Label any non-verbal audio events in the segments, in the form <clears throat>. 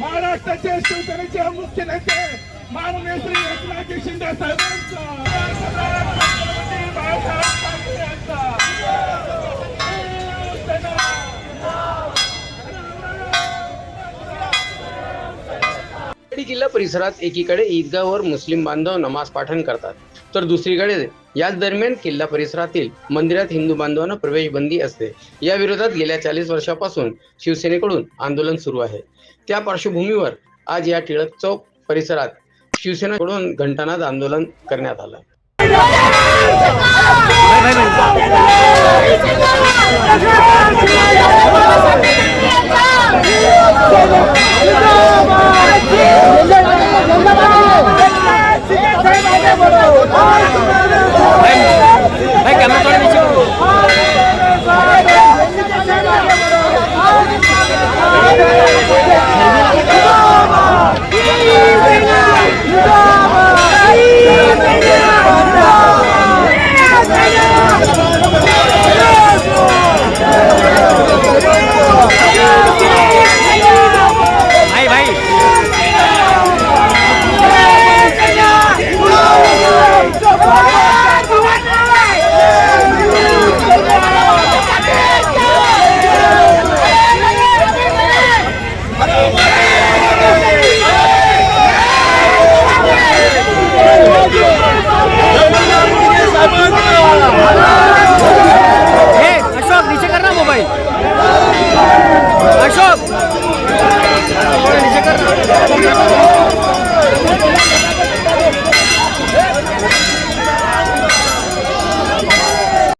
महाराष्ट्राचे शिवसेनेचे मुख्य नेते माननीय श्री एकनाथजी शिंदे साहेबांचा. जिल्हा परिसरात एकीकडे ईदगाहवर मुस्लिम बांधव नमाज पाठण करतात. तर दुसरीकडे याच दरम्यान किल्ला परिसरातील मंदिरात हिंदू बांधवांना प्रवेश बंदी असते. या विरोधात गेल्या चाळीस वर्षापासून शिवसेनेकडून आंदोलन सुरू आहे. त्या पार्श्वभूमीवर आज या टिळक चौक परिसरात शिवसेनेकडून घंटानाद आंदोलन करण्यात आलं.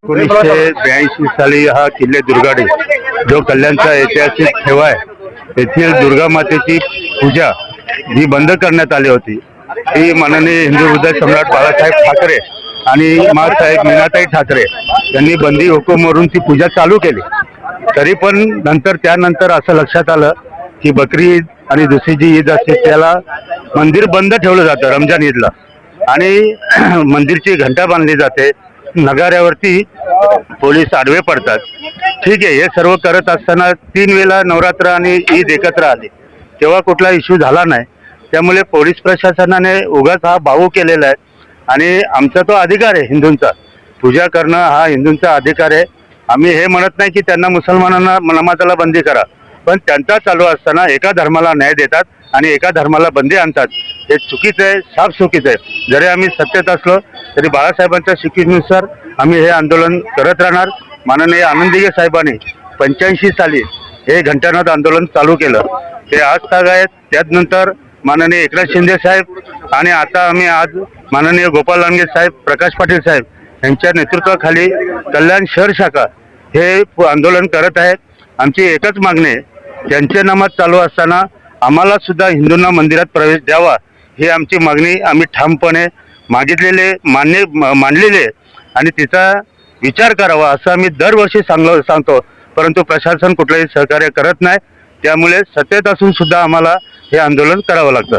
एकोणीसशे ब्याऐंशी साली हा किल्ले दुर्गाडे जो कल्याणचा ऐतिहासिक ठेवा आहे येथील दुर्गा मातेची पूजा जी बंद करण्यात आली होती. ती माननीय हिंदू हृदय सम्राट बाळासाहेब ठाकरे आणि मासाहेब मीनाताई ठाकरे यांनी बंदी हुकूमवरून ती पूजा चालू केली. तरी पण नंतर त्यानंतर असं लक्षात आलं की बकरी आणि दुसरी जी ईद असते त्याला मंदिर बंद ठेवलं जातं रमजान ईदला. आणि <clears throat> मंदिरची घंटा बांधली जाते. नगाऱ्यावरती पोलीस आडवे पडतात. ठीक आहे हे सर्व करत असताना तीन वेळा नवरात्र आणि ईद एकत्र आली. तेव्हा कुठला इश्यू झाला नाही. त्यामुळे पोलीस प्रशासनाने उगाच हा भाऊ केलेला आहे. आणि आमचा तो अधिकार आहे हिंदूंचा. पूजा करणं हा हिंदूंचा अधिकार आहे. आम्ही हे म्हणत नाही की त्यांना मुसलमानांना नमाजाला बंदी करा. पण त्यांचा चालू असताना एका धर्माला न्याय देतात आणि एका धर्माला बंदी आणतात. हे चुकीचं आहे साफ चुकीचं आहे. जरी आम्ही सत्तेत असलो तरी बाळासाहेबांच्या शिकवणीनुसार आम्ही हे आंदोलन करत राहणार. माननीय आनंदीगे साहेबांनी पंच्याऐंशी साली हे घंटानाद आंदोलन चालू केलं. ते आज ताग आहेत. त्यानंतर माननीय एकनाथ शिंदे साहेब आणि आता आम्ही आज माननीय गोपाल लांडगे साहेब प्रकाश पाटील साहेब यांच्या नेतृत्वाखाली कल्याण शहर शाखा हे आंदोलन करत आहेत. आमची एकच मागणी आहे त्यांचे नमाज चालू असताना आम्हाला सुद्धा हिंदूंना मंदिरात प्रवेश द्यावा ही आमची मागणी. आम्ही ठामपणे मागितलेले मान्य मानलेले मांडलेले आणि तिचा विचार करावा असं आम्ही दरवर्षी सांगलो सांगतो. परंतु प्रशासन कुठलंही सहकार्य करत नाही. त्यामुळे सत्तेत असून सुद्धा आम्हाला हे आंदोलन करावं लागतं.